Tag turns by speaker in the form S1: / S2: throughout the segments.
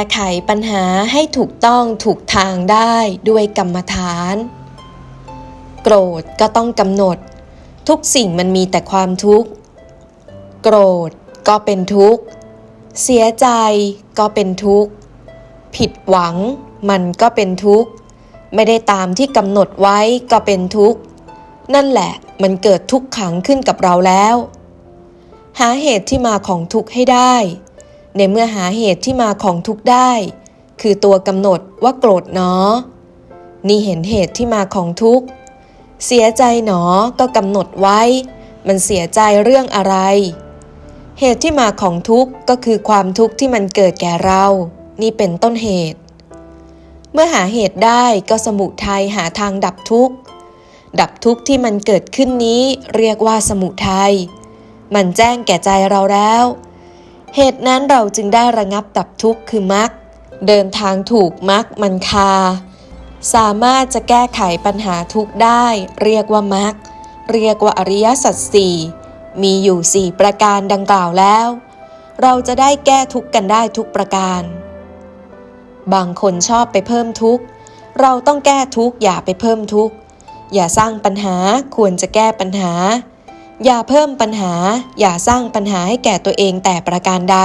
S1: ก้ไขปัญหาให้ถูกต้องถูกทางได้ด้วยกรรมฐาน โกรธก็ต้องกำหนด ทุกสิ่งมันมีแต่ความทุกข์ โกรธก็เป็นทุกข์ เสียใจก็เป็นทุกข์ ผิดหวังมันก็เป็นทุกข์ ไม่ได้ตามที่กำหนดไว้ก็เป็นทุกข์ นั่นแหละมันเกิดทุกขังขึ้นกับเราแล้ว หาเหตุที่มาของทุกข์ให้ได้ ในเมื่อหาเหตุที่มาของทุกข์ได้ คือตัวกำหนดว่าโกรธเนาะนี่เห็นเหตุที่มาของทุกข์ เสียใจหนอก็กำหนดไว้ มันเสียใจเรื่องอะไร เหตุที่มาของทุกข์ก็คือความทุกข์ที่มันเกิดแก่เรา นี่เป็นต้นเหตุ เมื่อหาเหตุได้ก็สมุทัยหาทางดับทุกข์ ดับทุกข์ที่มันเกิดขึ้นนี้เรียกว่าสมุทัยมันแจ้งแก่ใจเราแล้ว เหตุนั้นเราจึงได้ระงับดับทุกข์คือมรรคเดินทางถูกมรรคมันคา สามารถจะแก้ไขปัญหาทุกข์ได้ เรียกว่ามรรคเรียกว่าอริยสัจสี่มีอยู่สี่ประการดังกล่าวแล้ว เราจะได้แก้ทุกข์กันได้ทุกประการ บางคนชอบไปเพิ่มทุกข์ เราต้องแก้ทุกข์อย่าไปเพิ่มทุกข์ อย่าสร้างปัญหาควรจะแก้ปัญหา อย่าเพิ่มปัญหา อย่าสร้างปัญหาให้แก่ตัวเองแต่ประการใด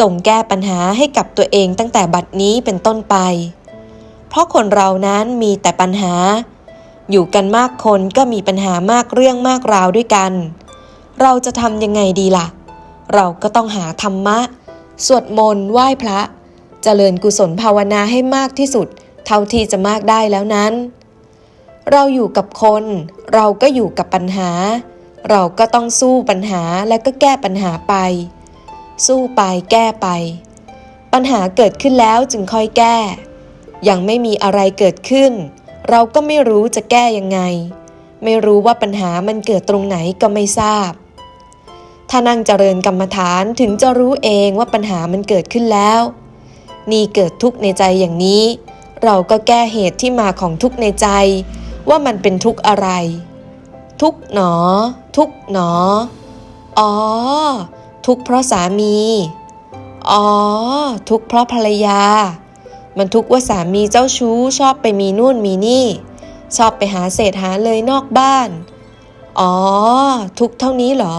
S1: จงแก้ปัญหาให้กับตัวเองตั้งแต่บัดนี้เป็นต้นไป เพราะคนเรานั้นมีแต่ปัญหา อยู่กันมากคนก็มีปัญหามากเรื่องมากราวด้วยกัน เราจะทำยังไงดีล่ะ เราก็ต้องหาธรรมะ สวดมนต์ไหว้พระ เจริญกุศลภาวนาให้มากที่สุด เท่าที่จะมากได้แล้วนั้น เราอยู่กับคน เราก็อยู่กับปัญหา เราก็ต้องสู้ปัญหาและก็แก้ปัญหาไป สู้ไปแก้ไป ปัญหาเกิดขึ้นแล้วจึงค่อยแก้ ยังไม่มีอะไรเกิดขึ้น เราก็ไม่รู้จะแก้ยังไง ไม่รู้ว่าปัญหามันเกิดตรงไหนก็ไม่ทราบ ถ้านั่งเจริญกรรมฐานถึงจะรู้เองว่าปัญหามันเกิดขึ้นแล้ว นี่เกิดทุกข์ในใจอย่างนี้เราก็แก้เหตุที่มาของทุกข์ในใจ ว่ามันเป็นทุกข์อะไร ทุกข์หนอ ทุกข์หนอ อ๋อ ทุกข์เพราะสามี อ๋อ ทุกข์เพราะภรรยา มันทุกข์ว่าสามีเจ้าชู้ชอบไปมีนู่นมีนี่ ชอบไปหาเศษหาเลยนอกบ้าน อ๋อ ทุกข์เท่านี้เหรอ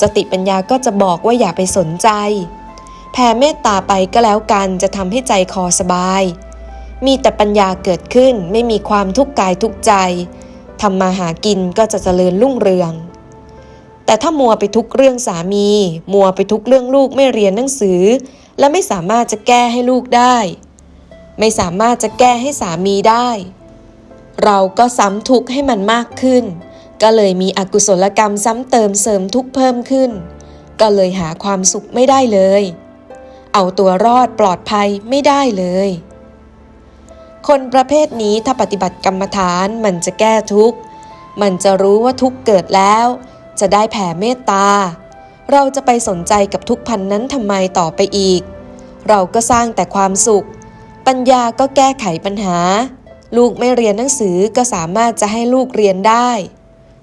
S1: สติปัญญาก็จะบอกว่าอย่าไปสนใจ แผ่เมตตาไปก็แล้วกันจะทำให้ใจคอสบาย มีแต่ปัญญาเกิดขึ้นไม่มีความทุกข์กายทุกใจทำมาหากินก็จะเจริญรุ่งเรือง แต่ถ้ามัวไปทุกเรื่องสามี มัวไปทุกเรื่องลูกไม่เรียนหนังสือ และไม่สามารถจะแก้ให้ลูกได้ ไม่สามารถจะแก้ให้สามีได้ เราก็ซ้ำทุกข์ให้มันมากขึ้น ก็เลยมีอกุศลกรรมซ้ำเติมเสริมทุกข์เพิ่มขึ้น ก็เลยหาความสุขไม่ได้เลย เอาตัวรอดปลอดภัยไม่ได้เลย คนประเภทนี้ถ้าปฏิบัติกรรมฐานมันจะแก้ทุกข์ มันจะรู้ว่าทุกข์เกิดแล้ว จะได้แผ่เมตตา เราจะไปสนใจกับทุกพันนั้นทำไมต่อไปอีก เราก็สร้างแต่ความสุข ปัญญาก็แก้ไขปัญหา ลูกไม่เรียนหนังสือก็สามารถจะให้ลูกเรียนได้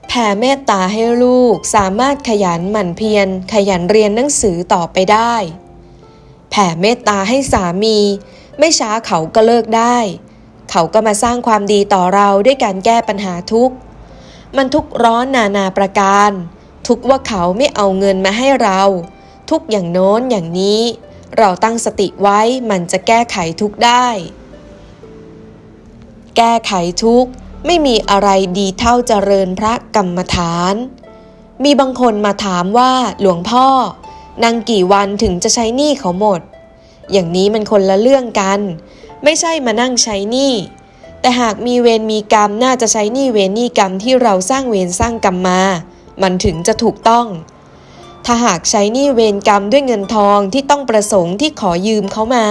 S1: แผ่เมตตาให้ลูกสามารถขยันหมั่นเพียรขยันเรียนหนังสือต่อไปได้ แผ่เมตตาให้สามี ไม่ช้าเขาก็เลิกได้ เขาก็มาสร้างความดีต่อเราด้วยการแก้ปัญหาทุกข์ มันทุกข์ร้อนนานาประการ ทุกว่าเขาไม่เอาเงินมาให้เรา ทุกอย่างโน้นอย่างนี้ เราตั้งสติไว้มันจะแก้ไขทุกได้ แก้ไขทุกไม่มีอะไรดีเท่าเจริญพระกรรมฐาน มีบางคนมาถามว่าหลวงพ่อนั่งกี่วันถึงจะใช้หนี้เขาหมด อย่างนี้มันคนละเรื่องกัน ไม่ใช่มานั่งใช้หนี้ แต่หากมีเวรมีกรรมน่าจะใช้หนี้เวรหนี้กรรมที่เราสร้างเวรสร้างกรรมมา มันถึงจะถูกต้อง ถ้าหากใช้หนี้เวรกรรมด้วยเงินทองที่ต้องประสงค์ที่ขอยืมเขามา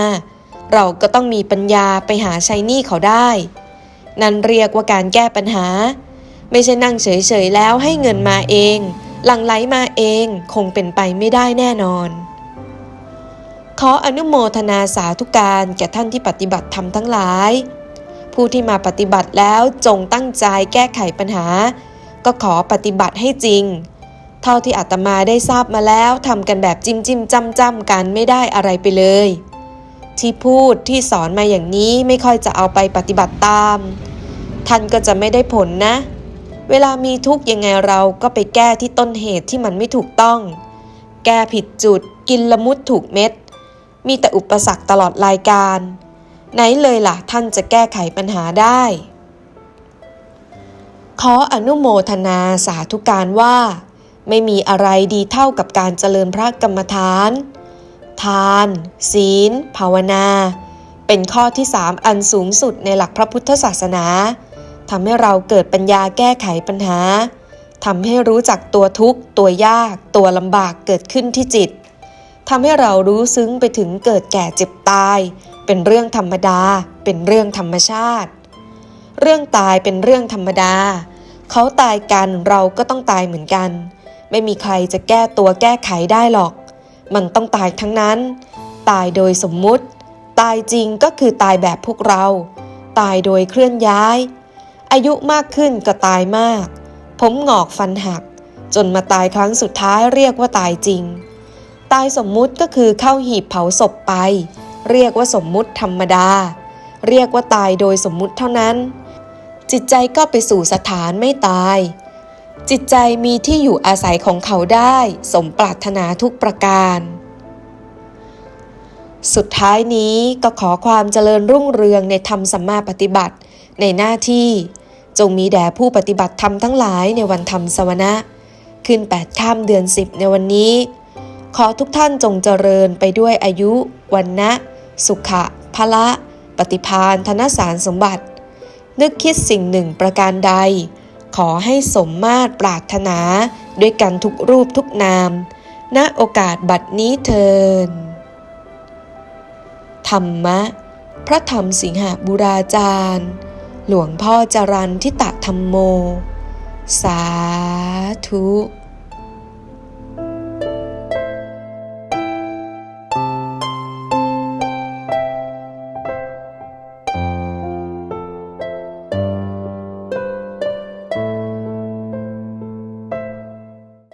S1: เราก็ต้องมีปัญญาไปหาใช้หนี้เขาได้ นั่นเรียกว่าการแก้ปัญหา ไม่ใช่นั่งเฉยๆแล้วให้เงินมาเองหลั่งไหลมาเองคงเป็นไปไม่ได้แน่นอน ขออนุโมทนาสาธุการแก่ท่านที่ปฏิบัติธรรมทั้งหลาย ผู้ที่มาปฏิบัติแล้วจงตั้งใจแก้ไขปัญหา ก็ขอปฏิบัติให้จริง เท่าที่อาตมาได้ทราบมาแล้วทำกันแบบจิ้มจิ้มจ้ำจ้ำกันไม่ได้อะไรไปเลย ที่พูดที่สอนมาอย่างนี้ไม่ค่อยจะเอาไปปฏิบัติตาม ท่านก็จะไม่ได้ผลนะ เวลามีทุกข์ยังไงเราก็ไปแก้ที่ต้นเหตุที่มันไม่ถูกต้อง แก้ผิดจุดกินละมุดถูกเม็ด มีแต่อุปสรรคตลอดรายการ ไหนเลยล่ะท่านจะแก้ไขปัญหาได้ ขออนุโมทนาสาธุการว่า ไม่มีอะไรดีเท่ากับการเจริญพระกรรมฐาน ทาน ศีล ภาวนา เป็นข้อที่สามอันสูงสุดในหลักพระพุทธศาสนาทำให้เราเกิดปัญญาแก้ไขปัญหาทำให้รู้จักตัวทุกข์ ตัวยาก ตัวลำบากเกิดขึ้นที่จิต ทำให้เรารู้ซึ้งไปถึงเกิดแก่เจ็บตาย เป็นเรื่องธรรมดา เป็นเรื่องธรรมชาติ เรื่องตายเป็นเรื่องธรรมดา เขาตายกันเราก็ต้องตายเหมือนกัน ไม่มีใครจะแก้ตัวแก้ไขได้หรอก มันต้องตายทั้งนั้น ตายโดยสมมุติ ตายจริงก็คือตายแบบพวกเรา ตายโดยเคลื่อนย้าย อายุมากขึ้นก็ตายมาก ผมหงอกฟันหัก จนมาตายครั้งสุดท้ายเรียกว่าตายจริง ตายสมมุติก็คือเข้าหีบเผาศพไป เรียกว่าสมมุติธรรมดา เรียกว่าตายโดยสมมุติเท่านั้น จิตใจก็ไปสู่สถานไม่ตาย จิตใจมีที่อยู่อาศัยของเขาได้ สมปรารถนาทุกประการ สุดท้ายนี้ก็ขอความเจริญรุ่งเรืองในธรรมสัมมาปฏิบัติในหน้าที่จงมีแด่ผู้ปฏิบัติธรรมทั้งหลายในวันธรรมสวนะขึ้นแปดข้ามเดือนสิบในวันนี้ ขอทุกท่านจงเจริญไปด้วยอายุ วันนะ สุขะพละ ปฏิพานธนสารสมบัติ นึกคิดสิ่งหนึ่งประการใด ขอให้สมมาตรปรารถนาด้วยกันทุกรูปทุกนาม ณโอกาสบัดนี้เทินธรรมะ พระธรรมสิงหบุราจารย์ หลวงพ่อจรันทิตะธรรมโม สาธุ